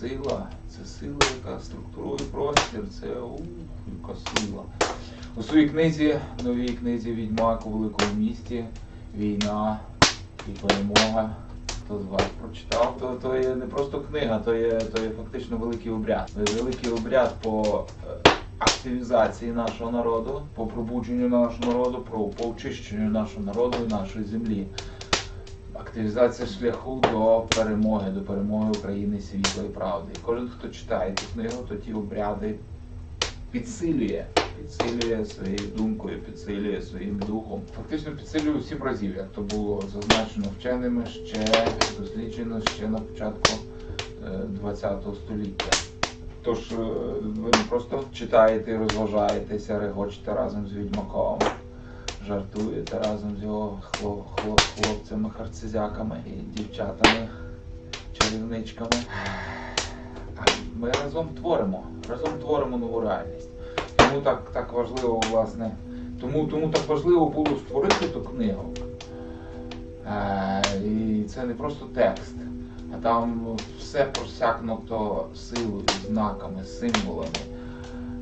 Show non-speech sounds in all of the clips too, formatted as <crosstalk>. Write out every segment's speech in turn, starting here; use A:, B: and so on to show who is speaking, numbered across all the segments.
A: сила, це сила, яка структурує простір, це ух, яка сила. У своїй книзі, новій книзі Відьмак у великому місті, війна і перемога. Хто з вас прочитав, то, то є не просто книга, то є, то є фактично великий обряд. Великий обряд по е, активізації нашого народу, по пробудженню нашого народу, по очищенню нашого народу і нашої землі. Активізація шляху до перемоги, до перемоги України світла і правди. І кожен, хто читає цю книгу, то ті обряди підсилює, підсилює своєю думкою, підсилює своїм духом. Фактично підсилює у разів, як то було зазначено вченими ще досліджено ще на початку ХХ століття. Тож е, ви не просто читаєте, розважаєтеся, регочете разом з відьмаком, жартуєте разом з його хло- хло- хлопцями, харцизяками і дівчатами, чарівничками. Ми разом творимо, разом творимо нову реальність. Тому так, так важливо, власне, тому, тому так важливо було створити ту книгу. Е, і це не просто текст, а там все просякнуто силою, знаками, символами,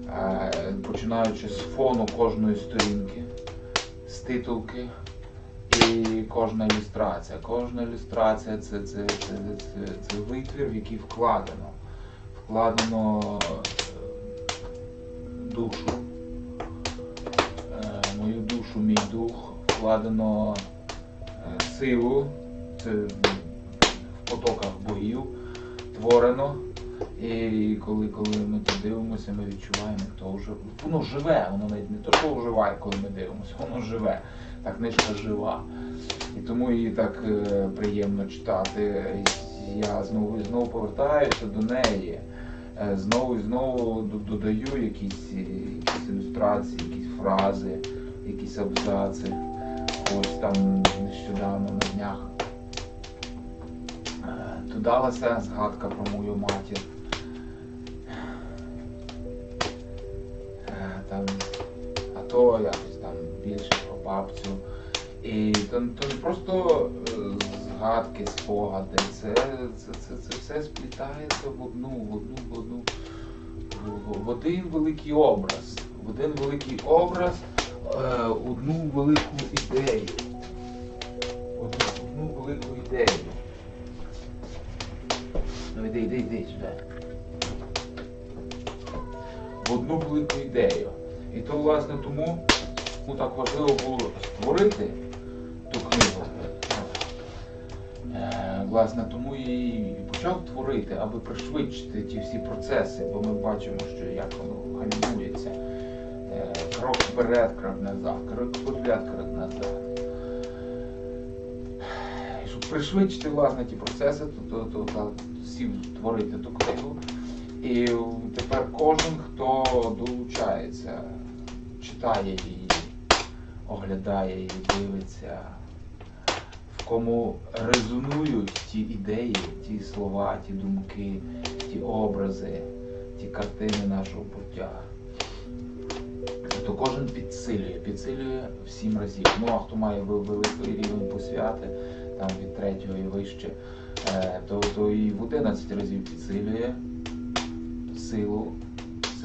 A: е, починаючи з фону кожної сторінки, з титулки і кожна ілюстрація. Кожна ілюстрація це, це, це, це, це витвір, в який вкладено. Вкладено е, душу, е, мою душу, мій дух, вкладено е, силу, це в потоках боїв, творено. І коли, коли ми тут дивимося, ми відчуваємо, як то вже воно живе, воно навіть не то, що оживає, коли ми дивимося, воно живе. Та книжка жива. І тому її так е, приємно читати. Я знову і знову повертаюся до неї. Е, Знову і знову додаю якісь, е, якісь ілюстрації, якісь фрази, якісь абзаци. Ось там нещодавно на днях додалася згадка про мою матір. Е, Там, а то якось там більше про бабцю. І то, то не просто е, згадки, спогади, це, це, це, це все сплітається в одну, в одну, в одну, в, один великий образ. В один великий образ, е, одну велику ідею. Одну велику ідею. Йди, йди, йди сюди. В одну велику ідею. І то, власне, тому ну, так важливо було створити ту книгу. Е, власне, тому і почав творити, аби пришвидшити ті всі процеси, бо ми бачимо, що як воно гальмується. Е, крок вперед, крок назад, крок вперед, крок назад. Щоб пришвидшити власне ті процеси, то, то, то, то сів творити ту книгу. І тепер кожен, хто долучається, читає її, оглядає її, дивиться, в кому резонують ті ідеї, ті слова, ті думки, ті образи, ті картини нашого буття. То кожен підсилює, підсилює в сім разів. Ну а хто має великий рівень посвяти, там від третього і вище, е, то, то і в 11 разів підсилює силу,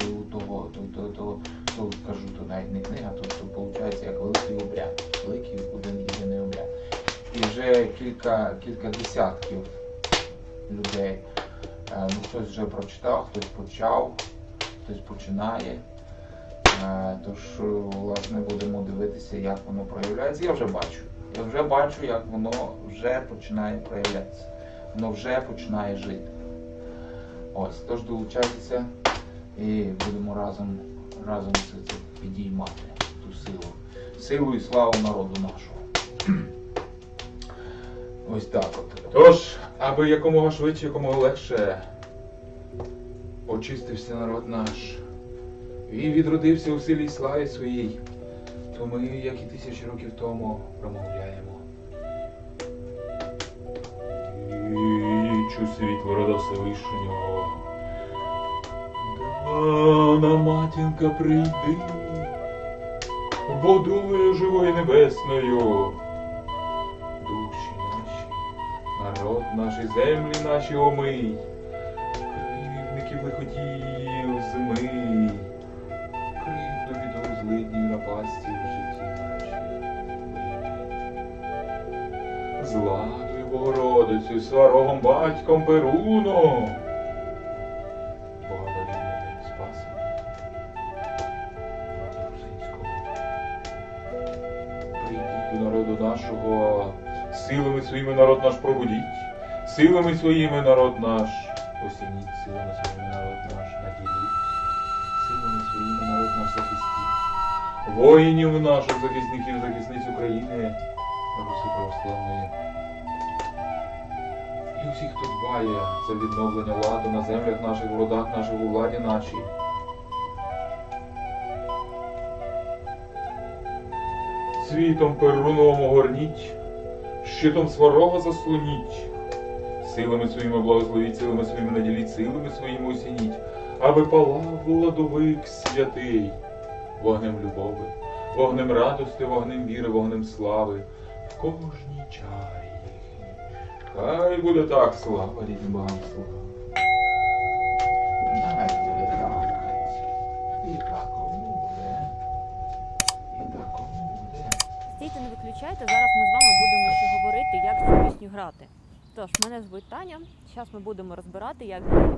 A: силу того, то, то, то, то кажу, то навіть не книга, то, то виходить як великий обряд, великий один єдиний обряд. І вже кілька, кілька десятків людей. е, Ну, хтось вже прочитав, хтось почав, хтось починає. Е, Тож, власне, будемо дивитися, як воно проявляється. Я вже бачу. Я вже бачу, як воно вже починає проявлятися. Воно вже починає жити. Ось, тож долучайтеся і будемо разом, разом це, це підіймати ту силу. Силу і славу народу нашого. <clears throat> Ось так от. Тож, аби якомога швидше, якомога легше очистився народ наш і відродився у силі й славі своїй, то ми, як і тисячі років тому, промовляємо. Вічу світло рода Всевишнього. Дана матінка прийди, водою живою небесною. Душі наші, народ наші, землі наші омий. Кривдники років Богородицю, сварогом батьком Перуно. Брата Русинського. Прийдіть до народу нашого, силами своїми народ наш пробудіть, силами своїми народ наш, осініть, силами своїми народ наш наділіть, силами своїми народ наш захистіть, воїнів наших захисників, захисниць України, Русі православної. І усіх, хто дбає за відновлення ладу на землях наших, в родах наших, у владі нашій. Світом перуном огорніть, щитом сварога заслоніть, силами своїми благословіть, силами своїми наділіть, силами своїми осініть, аби палав владовик святий, вогнем любови, вогнем радости, вогнем віри, вогнем слави, в кожній чарі. Хай буде так, слава рідним богам слава. Хай буде так. І так буде. І так буде.
B: Стійте, не виключайте. Зараз ми з вами будемо ще говорити, як цю пісню грати. Тож, мене звуть Таня. Зараз ми будемо розбирати, як грати